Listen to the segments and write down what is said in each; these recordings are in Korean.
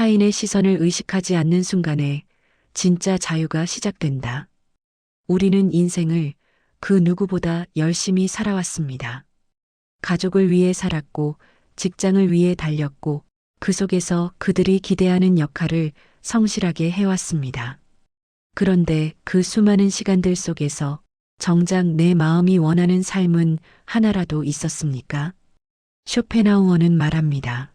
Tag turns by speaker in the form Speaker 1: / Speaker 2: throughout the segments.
Speaker 1: 타인의 시선을 의식하지 않는 순간에 진짜 자유가 시작된다. 우리는 인생을 그 누구보다 열심히 살아왔습니다. 가족을 위해 살았고, 직장을 위해 달렸고, 그 속에서 그들이 기대하는 역할을 성실하게 해왔습니다. 그런데 그 수많은 시간들 속에서 정작 내 마음이 원하는 삶은 하나라도 있었습니까? 쇼펜하우어는 말합니다.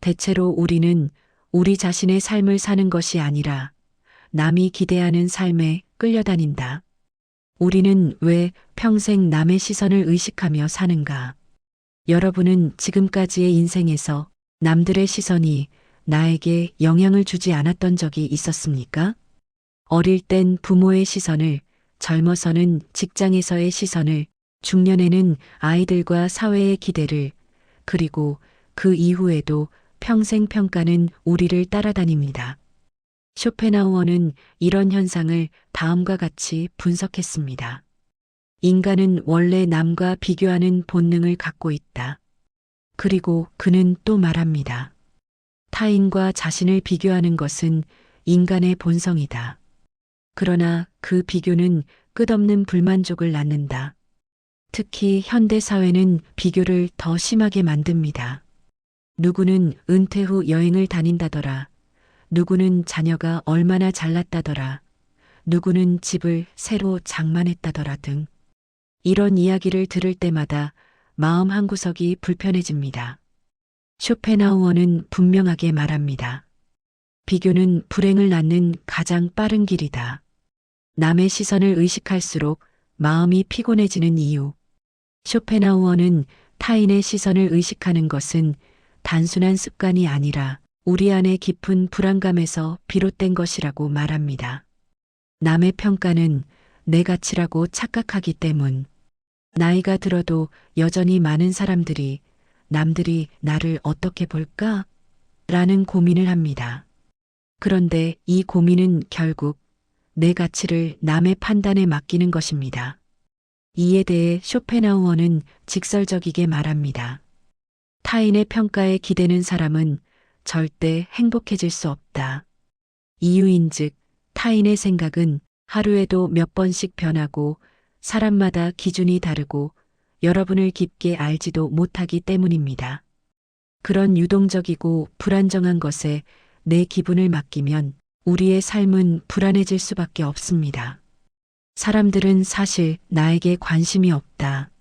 Speaker 1: 대체로 우리는 우리 자신의 삶을 사는 것이 아니라 남이 기대하는 삶에 끌려다닌다. 우리는 왜 평생 남의 시선을 의식하며 사는가? 여러분은 지금까지의 인생에서 남들의 시선이 나에게 영향을 주지 않았던 적이 있었습니까? 어릴 땐 부모의 시선을, 젊어서는 직장에서의 시선을, 중년에는 아이들과 사회의 기대를, 그리고 그 이후에도 평생 평가는 우리를 따라다닙니다. 쇼펜하우어는 이런 현상을 다음과 같이 분석했습니다. 인간은 원래 남과 비교하는 본능을 갖고 있다. 그리고 그는 또 말합니다. 타인과 자신을 비교하는 것은 인간의 본성이다. 그러나 그 비교는 끝없는 불만족을 낳는다. 특히 현대 사회는 비교를 더 심하게 만듭니다. 누구는 은퇴 후 여행을 다닌다더라. 누구는 자녀가 얼마나 잘났다더라. 누구는 집을 새로 장만했다더라 등. 이런 이야기를 들을 때마다 마음 한구석이 불편해집니다. 쇼펜하우어는 분명하게 말합니다. 비교는 불행을 낳는 가장 빠른 길이다. 남의 시선을 의식할수록 마음이 피곤해지는 이유. 쇼펜하우어는 타인의 시선을 의식하는 것은 단순한 습관이 아니라 우리 안의 깊은 불안감에서 비롯된 것이라고 말합니다. 남의 평가는 내 가치라고 착각하기 때문. 나이가 들어도 여전히 많은 사람들이 남들이 나를 어떻게 볼까? 라는 고민을 합니다. 그런데 이 고민은 결국 내 가치를 남의 판단에 맡기는 것입니다. 이에 대해 쇼펜하우어는 직설적이게 말합니다. 타인의 평가에 기대는 사람은 절대 행복해질 수 없다. 이유인 즉, 타인의 생각은 하루에도 몇 번씩 변하고 사람마다 기준이 다르고 여러분을 깊게 알지도 못하기 때문입니다. 그런 유동적이고 불안정한 것에 내 기분을 맡기면 우리의 삶은 불안해질 수밖에 없습니다. 사람들은 사실 나에게 관심이 없다.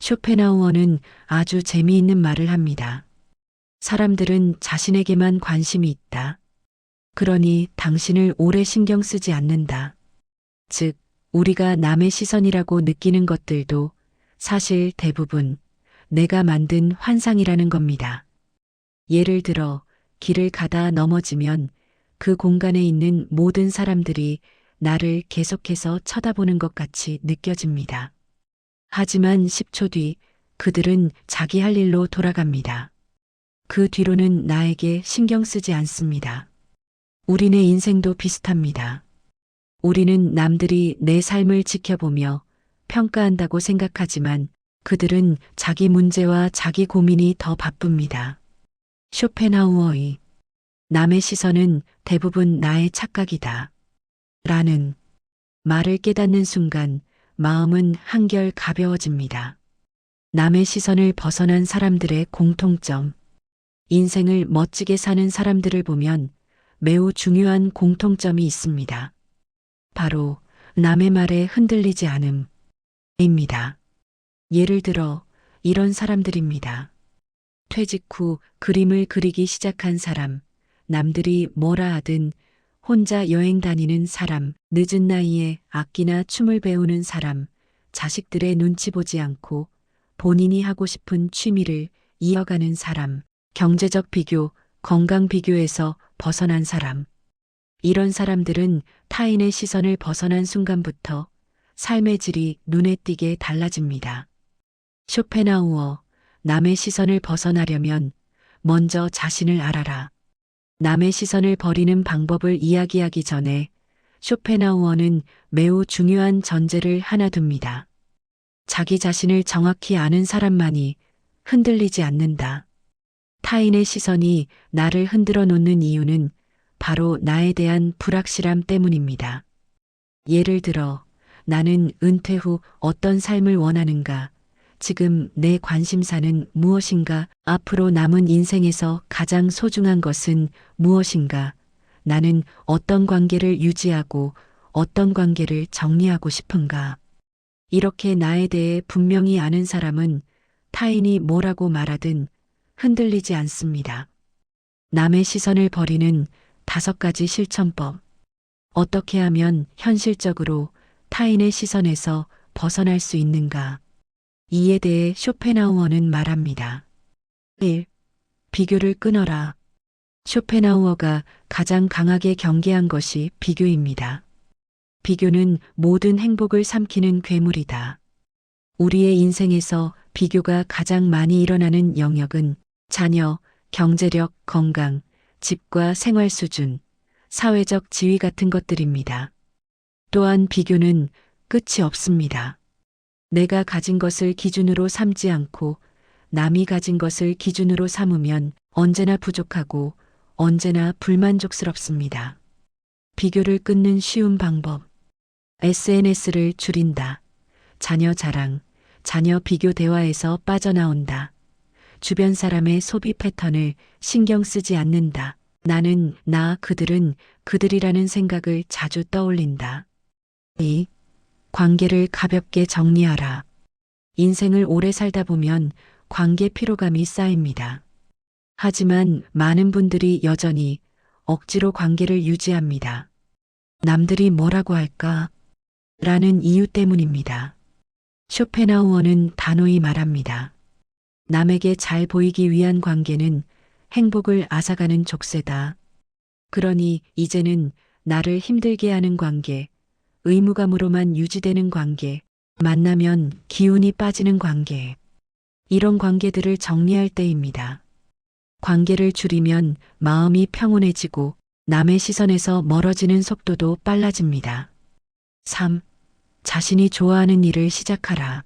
Speaker 1: 쇼펜하우어는 아주 재미있는 말을 합니다. 사람들은 자신에게만 관심이 있다. 그러니 당신을 오래 신경 쓰지 않는다. 즉, 우리가 남의 시선이라고 느끼는 것들도 사실 대부분 내가 만든 환상이라는 겁니다. 예를 들어, 길을 가다 넘어지면 그 공간에 있는 모든 사람들이 나를 계속해서 쳐다보는 것 같이 느껴집니다. 하지만 10초 뒤 그들은 자기 할 일로 돌아갑니다. 그 뒤로는 나에게 신경 쓰지 않습니다. 우리네 인생도 비슷합니다. 우리는 남들이 내 삶을 지켜보며 평가한다고 생각하지만 그들은 자기 문제와 자기 고민이 더 바쁩니다. 쇼펜하우어의 남의 시선은 대부분 나의 착각이다. 라는 말을 깨닫는 순간 마음은 한결 가벼워집니다. 남의 시선을 벗어난 사람들의 공통점. 인생을 멋지게 사는 사람들을 보면 매우 중요한 공통점이 있습니다. 바로 남의 말에 흔들리지 않음. 입니다. 예를 들어 이런 사람들입니다. 퇴직 후 그림을 그리기 시작한 사람, 남들이 뭐라 하든 혼자 여행 다니는 사람, 늦은 나이에 악기나 춤을 배우는 사람, 자식들의 눈치 보지 않고 본인이 하고 싶은 취미를 이어가는 사람, 경제적 비교, 건강 비교에서 벗어난 사람. 이런 사람들은 타인의 시선을 벗어난 순간부터 삶의 질이 눈에 띄게 달라집니다. 쇼펜하우어, 남의 시선을 벗어나려면 먼저 자신을 알아라. 남의 시선을 버리는 방법을 이야기하기 전에 쇼펜하우어는 매우 중요한 전제를 하나 둡니다. 자기 자신을 정확히 아는 사람만이 흔들리지 않는다. 타인의 시선이 나를 흔들어 놓는 이유는 바로 나에 대한 불확실함 때문입니다. 예를 들어, 나는 은퇴 후 어떤 삶을 원하는가? 지금 내 관심사는 무엇인가? 앞으로 남은 인생에서 가장 소중한 것은 무엇인가? 나는 어떤 관계를 유지하고 어떤 관계를 정리하고 싶은가? 이렇게 나에 대해 분명히 아는 사람은 타인이 뭐라고 말하든 흔들리지 않습니다. 남의 시선을 버리는 다섯 가지 실천법. 어떻게 하면 현실적으로 타인의 시선에서 벗어날 수 있는가? 이에 대해 쇼펜하우어는 말합니다. 1. 비교를 끊어라. 쇼펜하우어가 가장 강하게 경계한 것이 비교입니다. 비교는 모든 행복을 삼키는 괴물이다. 우리의 인생에서 비교가 가장 많이 일어나는 영역은 자녀, 경제력, 건강, 집과 생활 수준, 사회적 지위 같은 것들입니다. 또한 비교는 끝이 없습니다. 내가 가진 것을 기준으로 삼지 않고 남이 가진 것을 기준으로 삼으면 언제나 부족하고 언제나 불만족스럽습니다. 비교를 끊는 쉬운 방법. SNS를 줄인다. 자녀 자랑, 자녀 비교 대화에서 빠져나온다. 주변 사람의 소비 패턴을 신경 쓰지 않는다. 나는 나 그들은 그들이라는 생각을 자주 떠올린다. 2. 관계를 가볍게 정리하라. 인생을 오래 살다 보면 관계 피로감이 쌓입니다. 하지만 많은 분들이 여전히 억지로 관계를 유지합니다. 남들이 뭐라고 할까? 라는 이유 때문입니다. 쇼펜하우어는 단호히 말합니다. 남에게 잘 보이기 위한 관계는 행복을 앗아가는 족쇄다. 그러니 이제는 나를 힘들게 하는 관계, 의무감으로만 유지되는 관계, 만나면 기운이 빠지는 관계, 이런 관계들을 정리할 때입니다. 관계를 줄이면 마음이 평온해지고 남의 시선에서 멀어지는 속도도 빨라집니다. 3. 자신이 좋아하는 일을 시작하라.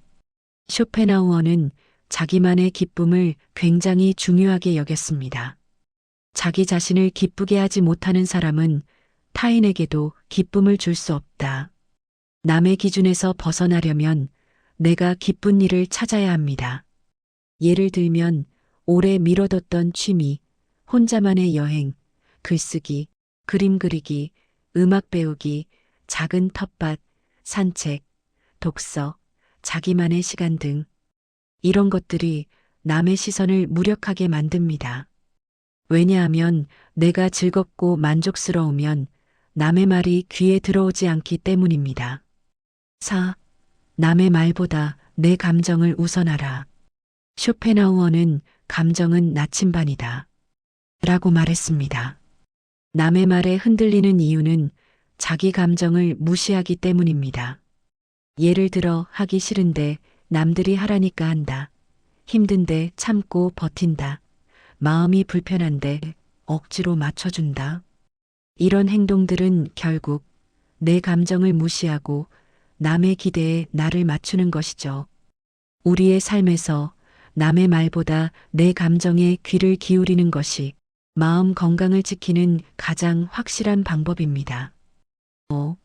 Speaker 1: 쇼펜하우어는 자기만의 기쁨을 굉장히 중요하게 여겼습니다. 자기 자신을 기쁘게 하지 못하는 사람은 타인에게도 기쁨을 줄 수 없다. 남의 기준에서 벗어나려면 내가 기쁜 일을 찾아야 합니다. 예를 들면 오래 미뤄뒀던 취미, 혼자만의 여행, 글쓰기, 그림 그리기, 음악 배우기, 작은 텃밭, 산책, 독서, 자기만의 시간 등 이런 것들이 남의 시선을 무력하게 만듭니다. 왜냐하면 내가 즐겁고 만족스러우면 남의 말이 귀에 들어오지 않기 때문입니다. 4. 남의 말보다 내 감정을 우선하라. 쇼펜하우어는 감정은 나침반이다. 라고 말했습니다. 남의 말에 흔들리는 이유는 자기 감정을 무시하기 때문입니다. 예를 들어 하기 싫은데 남들이 하라니까 한다. 힘든데 참고 버틴다. 마음이 불편한데 억지로 맞춰준다. 이런 행동들은 결국 내 감정을 무시하고 남의 기대에 나를 맞추는 것이죠. 우리의 삶에서 남의 말보다 내 감정에 귀를 기울이는 것이 마음 건강을 지키는 가장 확실한 방법입니다. 5.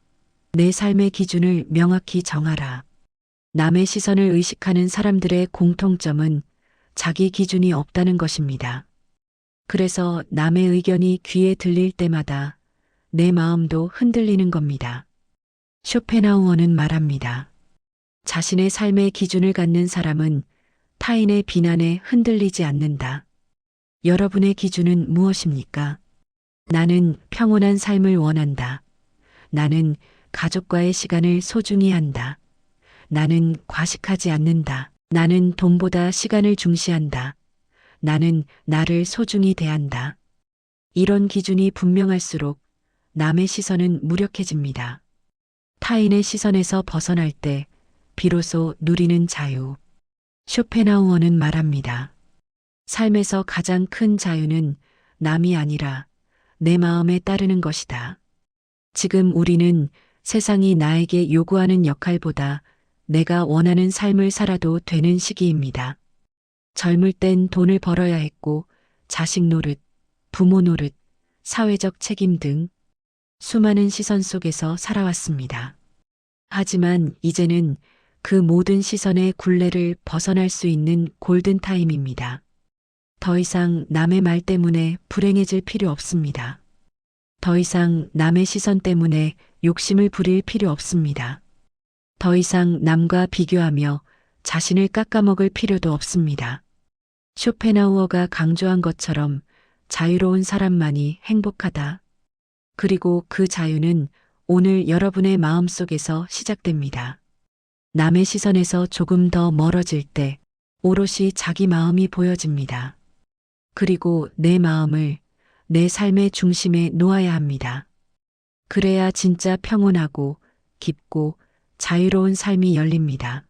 Speaker 1: 내 삶의 기준을 명확히 정하라. 남의 시선을 의식하는 사람들의 공통점은 자기 기준이 없다는 것입니다. 그래서 남의 의견이 귀에 들릴 때마다 내 마음도 흔들리는 겁니다. 쇼펜하우어는 말합니다. 자신의 삶의 기준을 갖는 사람은 타인의 비난에 흔들리지 않는다. 여러분의 기준은 무엇입니까? 나는 평온한 삶을 원한다. 나는 가족과의 시간을 소중히 한다. 나는 과식하지 않는다. 나는 돈보다 시간을 중시한다. 나는 나를 소중히 대한다. 이런 기준이 분명할수록 남의 시선은 무력해집니다. 타인의 시선에서 벗어날 때 비로소 누리는 자유. 쇼펜하우어는 말합니다. 삶에서 가장 큰 자유는 남이 아니라 내 마음에 따르는 것이다. 지금 우리는 세상이 나에게 요구하는 역할보다 내가 원하는 삶을 살아도 되는 시기입니다. 젊을 땐 돈을 벌어야 했고, 자식 노릇, 부모 노릇, 사회적 책임 등 수많은 시선 속에서 살아왔습니다. 하지만 이제는 그 모든 시선의 굴레를 벗어날 수 있는 골든타임입니다. 더 이상 남의 말 때문에 불행해질 필요 없습니다. 더 이상 남의 시선 때문에 욕심을 부릴 필요 없습니다. 더 이상 남과 비교하며 자신을 깎아먹을 필요도 없습니다. 쇼펜하우어가 강조한 것처럼 자유로운 사람만이 행복하다. 그리고 그 자유는 오늘 여러분의 마음 속에서 시작됩니다. 남의 시선에서 조금 더 멀어질 때 오롯이 자기 마음이 보여집니다. 그리고 내 마음을 내 삶의 중심에 놓아야 합니다. 그래야 진짜 평온하고 깊고 자유로운 삶이 열립니다.